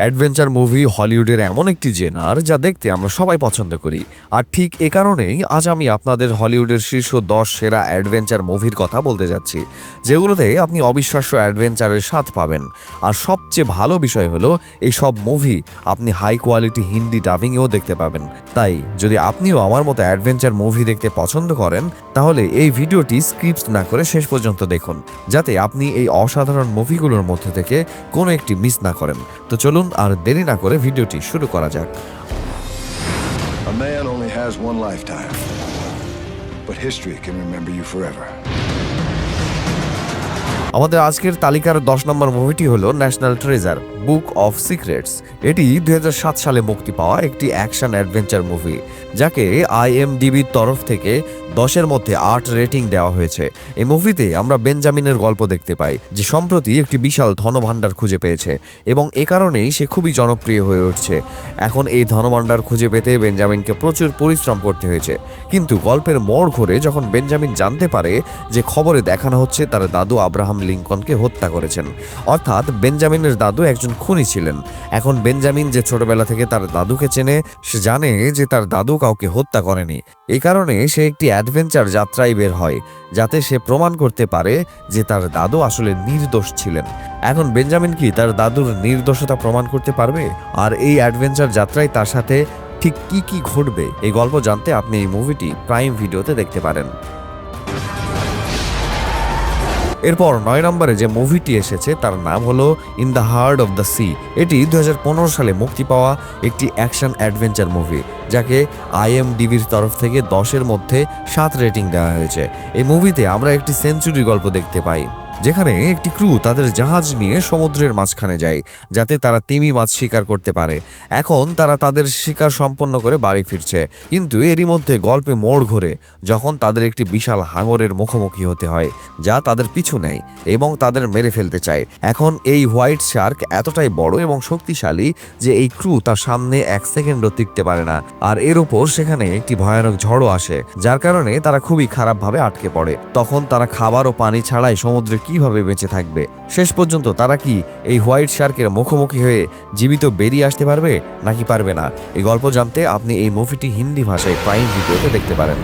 Adventure movie হলিউডের এমন একটি জেনার যা দেখতে আমরা সবাই পছন্দ করি। আর ঠিক এ কারণেই আজ আমি আপনাদের হলিউডের শীর্ষ দশ সেরা অ্যাডভেঞ্চার মুভির কথা বলতে যাচ্ছি, যেগুলোতে আপনি অবিশ্বাস্য অ্যাডভেঞ্চারের স্বাদ পাবেন। আর সবচেয়ে ভালো বিষয় হলো এই সব মুভি আপনি হাই কোয়ালিটি হিন্দি ডাবিংয়েও দেখতে পাবেন। তাই যদি আপনিও আমার মতো অ্যাডভেঞ্চার মুভি দেখতে পছন্দ করেন, তাহলে এই ভিডিওটি স্ক্রিপ্ট না করে শেষ পর্যন্ত দেখুন, যাতে আপনি এই অসাধারণ মুভিগুলোর মধ্যে থেকে কোনো একটি মিস না করেন। তো চলুন আর দেরি না করে ভিডিওটি শুরু করা যাক A man only has one lifetime, but history can remember you forever. আমাদের আজকের তালিকার দশ নম্বর মুভিটি হলো national treasure book of secrets এটি দুই হাজার সাত সালে মুক্তি পাওয়া একটি অ্যাকশন অ্যাডভেঞ্চার মুভি যাকে আইএমডিবির তরফ থেকে দশের মধ্যে আট রেটিং দেওয়া হয়েছে। এই মুভিতে আমরা বেঞ্জামিনের গল্প দেখতে পাই, যে সম্প্রতি একটি বিশাল ধনভাণ্ডার খুঁজে পেয়েছে এবং এ কারণেই সে খুবই জনপ্রিয় হয়ে উঠছে। এখন এই ধনভাণ্ডার খুঁজে পেতে বেঞ্জামিনকে প্রচুর পরিশ্রম করতে হয়েছে। কিন্তু গল্পের মোড় ঘুরে যখন বেঞ্জামিন জানতে পারে যে খবরে দেখানো হচ্ছে তার দাদু আব্রাহাম লিঙ্কনকে হত্যা করেছেন। অর্থাৎ বেঞ্জামিনের দাদু একজন খুনি ছিলেন। এখন বেঞ্জামিন যে ছোটবেলা থেকে তার দাদুকে চেনে, সে জানে যে তার দাদু কাউকে হত্যা করেনি। এই কারণে সে একটি অ্যাডভেঞ্চার যাত্রায় বের হয়, যাতে সে প্রমাণ করতে পারে যে তার দাদু আসলে নির্দোষ ছিলেন। এখন বেঞ্জামিন কি তার দাদুর নির্দোষতা প্রমাণ করতে পারবে? আর এই অ্যাডভেঞ্চার যাত্রায় তার সাথে ঠিক কি কি ঘটবে? এই গল্প জানতে আপনি এই মুভিটি প্রাইম ভিডিওতে দেখতে পারেন। এরপর নয় নম্বরে যে মুভিটি এসেছে, তার নাম হলো in the heart of the sea এটি দু হাজার পনেরো সালে মুক্তি পাওয়া একটি অ্যাকশন অ্যাডভেঞ্চার মুভি, যাকে আইএমডিবির তরফ থেকে দশের মধ্যে সাত রেটিং দেওয়া হয়েছে। এই মুভিতে আমরা একটি সেঞ্চুরি গল্প দেখতে পাই। যেখানে একটি ক্রু তাদের জাহাজ নিয়ে সমুদ্রের মাঝখানে যায়, যাতে তারা তিমি মাছ শিকার করতে পারে। এখন তারা তাদের শিকার সম্পন্ন করে বাড়ি ফিরছে, কিন্তু এরই মধ্যে গল্পে মোড় ঘুরে, যখন তাদের একটি বিশাল হাঙরের মুখোমুখি হতে হয়, যা তাদের পিছু নেয় এবং তাদের মেরে ফেলতে চায়। এখন এই হোয়াইট শার্ক এতটাই বড় এবং শক্তিশালী যে এই ক্রু তার সামনে এক সেকেন্ডও টিকতে পারে না, আর এর উপর সেখানে একটি ভয়ানক ঝড়ও আসে, যার কারণে তারা খুবই খারাপভাবে আটকে পড়ে। তখন তারা খাবার ও পানি ছাড়াই সমুদ্রে কীভাবে বেঁচে থাকবে? শেষ পর্যন্ত তারা কি এই হোয়াইট শার্কের মুখোমুখি হয়ে জীবিত বেরিয়ে আসতে পারবে নাকি পারবে না? এই গল্প জানতে আপনি এই মুভিটি হিন্দি ভাষায় প্রাইম ভিডিওতে দেখতে পারেন।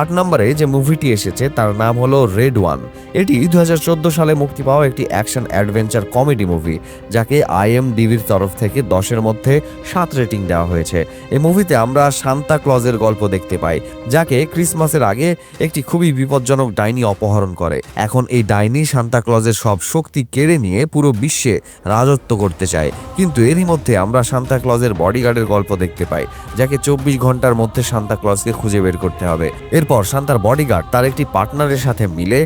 আট নম্বরে যে মুভিটি এসেছে তার নাম হলো রেড ওয়ান। এটি দুই হাজার চোদ্দ সালে মুক্তি পাওয়া একটি অ্যাকশন অ্যাডভেঞ্চার কমেডি মুভি, যাকে আইএমডিবির তরফ থেকে দশের মধ্যে সাত রেটিং দেওয়া হয়েছে। এই মুভিতে আমরা সান্তা ক্লজের গল্প দেখতে পাই, যাকে ক্রিসমাসের আগে একটি খুবই বিপজ্জনক ডাইনি অপহরণ করে। এখন এই ডাইনি সান্তা ক্লজের সব শক্তি কেড়ে নিয়ে পুরো বিশ্বে রাজত্ব করতে চায়। কিন্তু এরই মধ্যে আমরা সান্তা ক্লজের বডিগার্ডের গল্প দেখতে পাই, যাকে চব্বিশ ঘণ্টার মধ্যে সান্তা ক্লজকে খুঁজে বের করতে হবে। এরপর শান্তার বডিগার্ড তার একটি পার্টনারের সাথে মিলে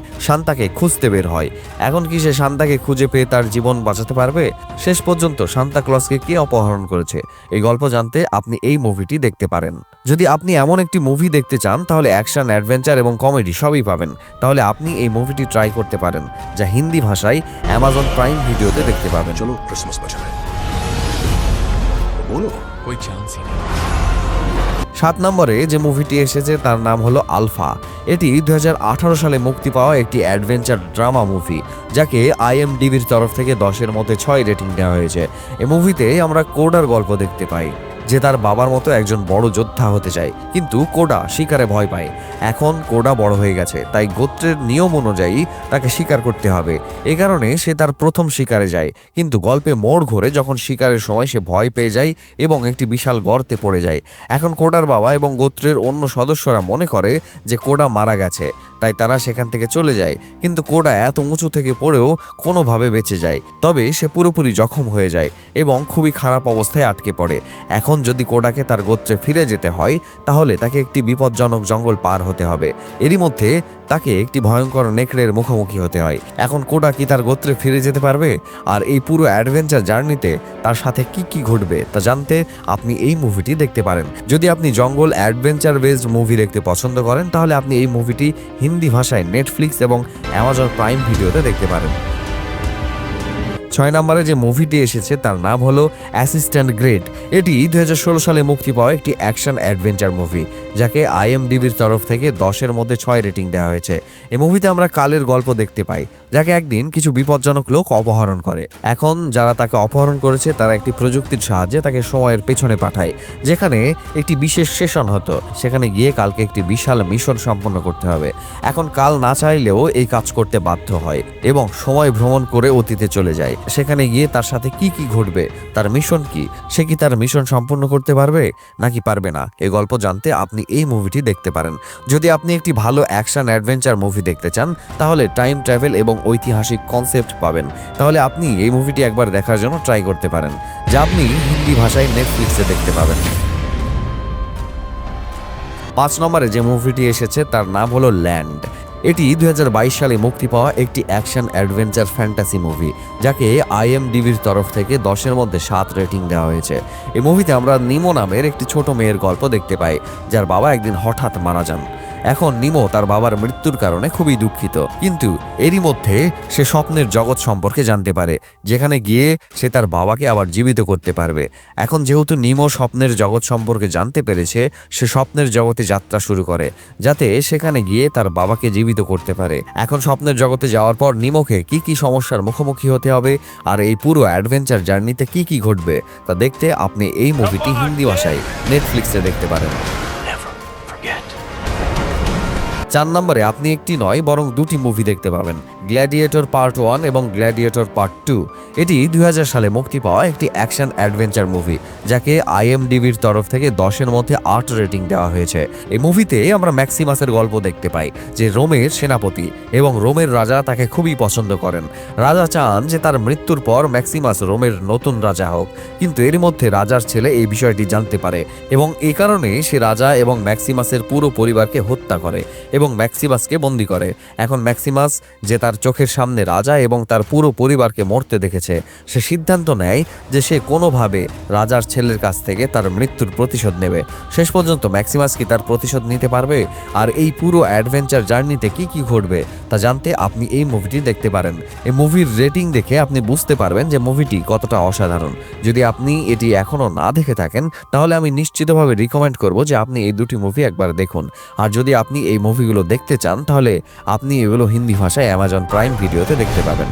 শান্তাকে খুঁজতে বের হয় এখন কি সে শান্তাকে খুঁজে পেয়ে তার জীবন বাঁচাতে পারবে শেষ পর্যন্ত শান্তা ক্লজকে কে অপহরণ করেছে এই গল্প জানতে আপনি এই মুভিটি দেখতে পারেন যদি আপনি এমন একটি মুভি দেখতে চান তাহলে অ্যাকশন অ্যাডভেঞ্চার এবং কমেডি সবই পাবেন তাহলে আপনি এই মুভিটি ট্রাই করতে পারেন যা হিন্দি ভাষায় অ্যামাজন প্রাইম ভিডিওতে দেখতে পাবেন चलो क्रिसमस बचा है बोलो कोई चांस ही नहीं সাত নম্বরে যে মুভিটি এসেছে তার নাম হলো আলফা। এটি দু হাজার আঠারো সালে মুক্তি পাওয়া একটি অ্যাডভেঞ্চার ড্রামা মুভি, যাকে আইএমডিবির তরফ থেকে দশের মধ্যে ছয় রেটিং দেওয়া হয়েছে। এ মুভিতে আমরা কোডার গল্প দেখতে পাই। যে তার বাবার মতো একজন বড় যোদ্ধা হতে চায়। কিন্তু কোডা শিকারে ভয় পায়। এখন কোডা বড় হয়ে গেছে, তাই গোত্রের নিয়ম অনুযায়ী তাকে শিকার করতে হবে। এ কারণে সে তার প্রথম শিকারে যায়। কিন্তু গল্পে মোড় ঘুরে যখন শিকারের সময় সে ভয় পেয়ে যায় এবং একটি বিশাল গর্তে পড়ে যায়। এখন কোডার বাবা এবং গোত্রের অন্য সদস্যরা মনে করে যে কোডা মারা গেছে, তাই তারা সেখান থেকে চলে যায়। কিন্তু কোডা এত উঁচু থেকে পড়েও কোনোভাবে বেঁচে যায়। তবে সে পুরোপুরি জখম হয়ে যায় এবং খুবই খারাপ অবস্থায় আটকে পড়ে। এখন যদি কোডাকে তার গোত্রে ফিরে যেতে হয়, তাহলে তাকে একটি বিপজ্জনক জঙ্গল পার হতে হবে। এরই মধ্যে তাকে একটি ভয়ঙ্কর নেকড়ের মুখোমুখি হতে হয়। এখন কোডা কি তার গোত্রে ফিরে যেতে পারবে? আর এই পুরো অ্যাডভেঞ্চার জার্নিতে তার সাথে কি কি ঘটবে, তা জানতে আপনি এই মুভিটি দেখতে পারেন। যদি আপনি জঙ্গল অ্যাডভেঞ্চার বেসড মুভি দেখতে পছন্দ করেন, তাহলে আপনি এই মুভিটি হিন্দি ভাষায় নেটফ্লিক্স এবং অ্যামাজন প্রাইম ভিডিওতে দেখতে পারেন। ছয় নম্বরে যে মুভিটি এসেছে তার নাম হলো অ্যাসিস্ট্যান্ট গ্রেট। এটি দু হাজার ষোলো সালে মুক্তি পাওয়া একটি অ্যাকশন অ্যাডভেঞ্চার মুভি, যাকে আইএমডিবির তরফ থেকে দশের মধ্যে ছয় রেটিং দেওয়া হয়েছে। এই মুভিতে আমরা কালের গল্প দেখতে পাই। যাকে একদিন কিছু বিপজ্জনক লোক অপহরণ করে। এখন যারা তাকে অপহরণ করেছে, তারা একটি প্রযুক্তির সাহায্যে তাকে সময়ের পেছনে পাঠায়, যেখানে একটি বিশেষ সেশন হতো। সেখানে গিয়ে কালকে একটি বিশাল মিশন সম্পন্ন করতে হবে। এখন কাল না চাইলেও এই কাজ করতে বাধ্য হয় এবং সময় ভ্রমণ করে অতীতে চলে যায়। সেখানে গিয়ে তার সাথে কি কি ঘটবে? তার মিশন কি? সে কি তার মিশন সম্পূর্ণ করতে পারবে? নাকি পারবে না? এই গল্প জানতে আপনি এই মুভিটি দেখতে পারেন। যদি আপনি একটি ভালো অ্যাকশন অ্যাডভেঞ্চার মুভি দেখতে চান, তাহলে টাইম ট্রাভেল এবং ঐতিহাসিক কনসেপ্ট পাবেন। তাহলে আপনি এই মুভিটি একবার দেখার জন্য ট্রাই করতে পারেন, যা আপনি হিন্দি ভাষায় নেটফ্লিক্সে দেখতে পাবেন। পাঁচ নম্বরে যে মুভিটি এসেছে, তার নাম হলো ল্যান্ড এটি দুই হাজার বাইশ সালে মুক্তি পাওয়া একটি অ্যাকশন অ্যাডভেঞ্চার ফ্যান্টাসি মুভি যাকে আইএমডিবির তরফ থেকে দশের মধ্যে সাত রেটিং দেওয়া হয়েছে। এই মুভিতে আমরা নিমো নামের একটি ছোট মেয়ের গল্প দেখতে পাই, যার বাবা একদিন হঠাৎ মারা যান। এখন নিমো তার বাবার মৃত্যুর কারণে খুবই দুঃখিত। কিন্তু এরই মধ্যে সে স্বপ্নের জগৎ সম্পর্কে জানতে পারে, যেখানে গিয়ে সে তার বাবাকে আবার জীবিত করতে পারবে। এখন যেহেতু নিমো স্বপ্নের জগৎ সম্পর্কে জানতে পেরেছে, সে স্বপ্নের জগতে যাত্রা শুরু করে, যাতে সেখানে গিয়ে তার বাবাকে জীবিত করতে পারে। এখন স্বপ্নের জগতে যাওয়ার পর নিমোকে কি কি সমস্যার মুখোমুখি হতে হবে, আর এই পুরো অ্যাডভেঞ্চার জার্নিতে কি কি ঘটবে, তা দেখতে আপনি এই মুভিটি হিন্দি ভাষায় নেটফ্লিক্সে দেখতে পারেন. চার নম্বরে আপনি একটি নয়, বরং দুটি মুভি দেখতে পাবেন। গ্ল্যাডিয়েটর পার্ট ওয়ান এবং গ্ল্যাডিয়েটর পার্ট টু এটি দুই হাজার সালে মুক্তি পাওয়া একটি অ্যাকশন অ্যাডভেঞ্চার মুভি যাকে আইএমডিবির তরফ থেকে দশের মধ্যে আট রেটিং দেওয়া হয়েছে। এই মুভিতে আমরা ম্যাক্সিমাসের গল্প দেখতে পাই, যে রোমের সেনাপতি এবং রোমের রাজা তাকে খুবই পছন্দ করেন। রাজা চান যে তার মৃত্যুর পর ম্যাক্সিমাস রোমের নতুন রাজা হোক, কিন্তু এর মধ্যে রাজার ছেলে এই বিষয়টি জানতে পারে এবং এই কারণে সে রাজা এবং ম্যাক্সিমাসের পুরো পরিবারকে হত্যা করে। এবং ম্যাক্সিমাসকে বন্দি করে। এখন ম্যাক্সিমাস যে তার চোখের সামনে রাজা এবং তার পুরো পরিবারকে মরতে দেখেছে, সে সিদ্ধান্ত নেয় যে সে কোনোভাবে রাজার ছেলের কাছ থেকে তার মৃত্যুর প্রতিশোধ নেবে। শেষ পর্যন্ত ম্যাক্সিমাস কি তার প্রতিশোধ নিতে পারবে? আর এই পুরো অ্যাডভেঞ্চার জার্নিতে কি কি ঘটবে, তা জানতে আপনি এই মুভিটি দেখতে পারেন। এই মুভির রেটিং দেখে আপনি বুঝতে পারবেন যে মুভিটি কতটা অসাধারণ। যদি আপনি এটি এখনও না দেখে থাকেন, তাহলে আমি নিশ্চিতভাবে রিকমেন্ড করব যে আপনি এই দুটি মুভি একবার দেখুন। আর যদি আপনি এই মুভিগুলো দেখতে চান তাহলে আপনি এগুলো হিন্দি ভাষায় অ্যামাজন প্রাইম ভিডিওতে দেখতে পাবেন.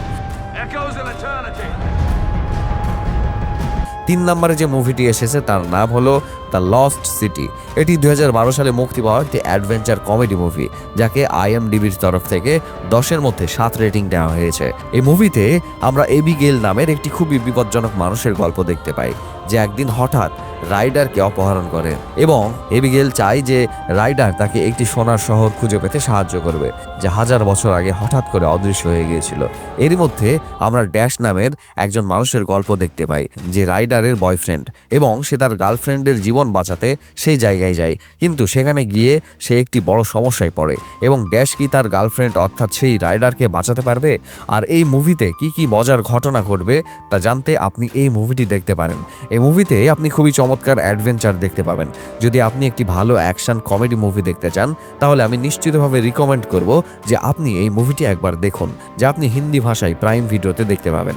তিন নম্বরে যে মুভিটি এসেছে তার নাম হলো দ্য লস্ট সিটি এটি দুই হাজার বারো সালে মুক্তি পাওয়া একটি অ্যাডভেঞ্চার কমেডি মুভি যাকে আইএমডিবির তরফ থেকে দশের মধ্যে সাত রেটিং দেওয়া হয়েছে। এই মুভিতে আমরা এবিগেল নামের একটি খুবই বিপজ্জনক মানুষের গল্প দেখতে পাই। যে একদিন হঠাৎ রাইডারকে অপহরণ করে এবং এবিগেল চায় যে রাইডার তাকে একটি সোনার শহর খুঁজে পেতে সাহায্য করবে, যা হাজার বছর আগে হঠাৎ করে অদৃশ্য হয়ে গিয়েছিল। এরই মধ্যে আমরা ড্যাশ নামের একজন মানুষের গল্প দেখতে পাই, যে রাইডারের বয়ফ্রেন্ড এবং সে তার গার্লফ্রেন্ডের জীবন বাঁচাতে সেই জায়গায় যায়, কিন্তু সেখানে গিয়ে সে একটি বড় সমস্যায় পড়ে এবং ড্যাশ কি তার গার্লফ্রেন্ড অর্থাৎ সেই রাইডারকে বাঁচাতে পারবে? আর এই মুভিতে কি কি মজার ঘটনা ঘটবে তা জানতে আপনি এই মুভিটি দেখতে পারেন। এই মুভিতে আপনি খুবই চমৎকার অ্যাডভেঞ্চার দেখতে পাবেন। যদি আপনি একটি ভালো অ্যাকশন কমেডি মুভি দেখতে চান, তাহলে আমি নিশ্চিতভাবে রিকমেন্ড করব যে আপনি এই মুভিটি একবার দেখুন, যা আপনি হিন্দি ভাষায় প্রাইম ভিডিওতে দেখতে পাবেন।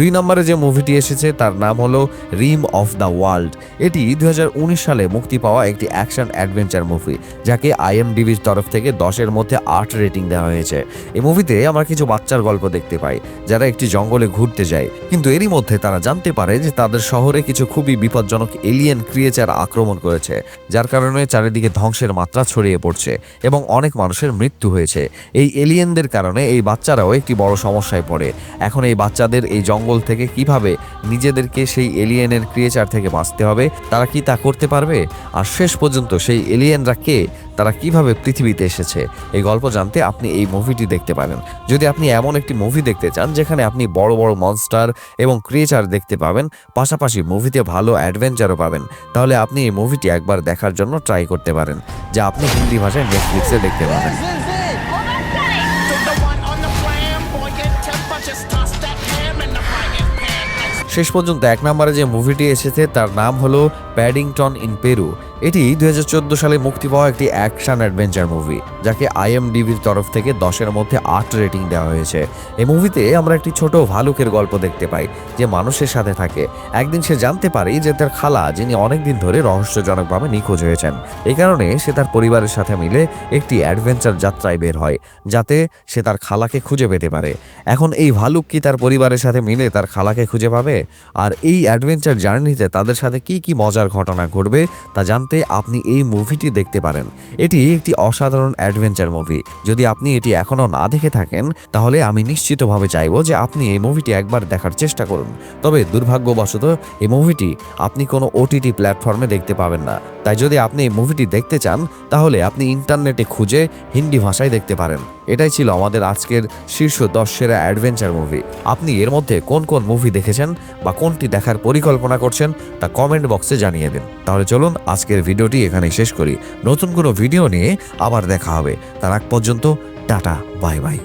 দুই নম্বরে যে মুভিটি এসেছে, তার নাম হলো রিম অফ দ্য ওয়ার্ল্ড এটি দুই হাজার উনিশ সালে মুক্তি পাওয়া একটি অ্যাকশন অ্যাডভেঞ্চার মুভি যাকে আইএমডিবির তরফ থেকে দশের মধ্যে আট রেটিং দেওয়া হয়েছে। এই মুভিতে আমরা কিছু বাচ্চার গল্প দেখতে পাই, যারা একটি জঙ্গলে ঘুরতে যায়। কিন্তু এরই মধ্যে তারা জানতে পারে যে তাদের শহরে কিছু খুবই বিপজ্জনক এলিয়েন ক্রিয়েচার আক্রমণ করেছে, যার কারণে চারিদিকে ধ্বংসের মাত্রা ছড়িয়ে পড়ছে এবং অনেক মানুষের মৃত্যু হয়েছে। এই এলিয়েনদের কারণে এই বাচ্চারাও একটি বড় সমস্যায় পড়ে। এখন এই বাচ্চাদের এই জঙ্গল থেকে কীভাবে নিজেদেরকে সেই এলিয়েনের ক্রিয়েচার থেকে বাঁচতে হবে, তারা কি তা করতে পারবে? আর শেষ পর্যন্ত সেই এলিয়েনরা কে? তারা কীভাবে পৃথিবীতে এসেছে? এই গল্প জানতে আপনি এই মুভিটি দেখতে পারেন। যদি আপনি এমন একটি মুভি দেখতে চান, যেখানে আপনি বড় বড় মনস্টার এবং ক্রিয়েচার দেখতে পাবেন, পাশাপাশি মুভিতে ভালো অ্যাডভেঞ্চারও পাবেন, তাহলে আপনি এই মুভিটি একবার দেখার জন্য ট্রাই করতে পারেন, যা আপনি হিন্দি ভাষায় নেটফ্লিক্সে দেখতে পাবেন। শেষ পর্যন্ত এক নম্বরে যে মুভিটি এসেছে তার নাম হলো প্যাডিংটন ইন পেরু এটি দুই হাজার চোদ্দ সালে মুক্তি পাওয়া একটি অ্যাকশন অ্যাডভেঞ্চার মুভি, যাকে আইএমডিবির তরফ থেকে দশের মধ্যে আট রেটিং দেওয়া হয়েছে। এই মুভিতে আমরা একটি ছোট ভালুকের গল্প দেখতে পাই, যে মানুষের সাথে থাকে। একদিন সে জানতে পারে যে তার খালা, যিনি অনেকদিন ধরে রহস্যজনকভাবে নিখোঁজ হয়েছেন এই কারণে সে তার পরিবারের সাথে মিলে একটি অ্যাডভেঞ্চার যাত্রায় বের হয়, যাতে সে তার খালাকে খুঁজে পেতে পারে। এখন এই ভালুক কি তার পরিবারের সাথে মিলে তার খালাকে খুঁজে পাবে? আর এই অ্যাডভেঞ্চার জার্নিতে তাদের সাথে কি কি মজার ঘটনা ঘটবে, তা জানতে আপনি এই মুভিটি দেখতে পারেন। এটি একটি অসাধারণ অ্যাডভেঞ্চার মুভি যদি আপনি এটি এখনও না দেখে থাকেন, তাহলে আমি নিশ্চিতভাবে চাইব যে আপনি এই মুভিটি একবার দেখার চেষ্টা করুন। তবে দুর্ভাগ্যবশত, এই মুভিটি আপনি কোনো ওটিটি প্ল্যাটফর্মে দেখতে পাবেন না। তাই যদি আপনি এই মুভিটি দেখতে চান, তাহলে আপনি ইন্টারনেটে খুঁজে হিন্দি ভাষায় দেখতে পারেন। এটাই ছিল আমাদের আজকের শীর্ষ দশ সেরা অ্যাডভেঞ্চার মুভি আপনি এর মধ্যে কোন কোন মুভি দেখেছেন বা কোনটি দেখার পরিকল্পনা করছেন তা কমেন্ট বক্সে জানিয়ে দিন। তাহলে চলুন আজকের ভিডিওটি এখানে শেষ করি। নতুন কোনো ভিডিও নিয়ে আবার দেখা হবে। তার আগ পর্যন্ত টাটা বাই বাই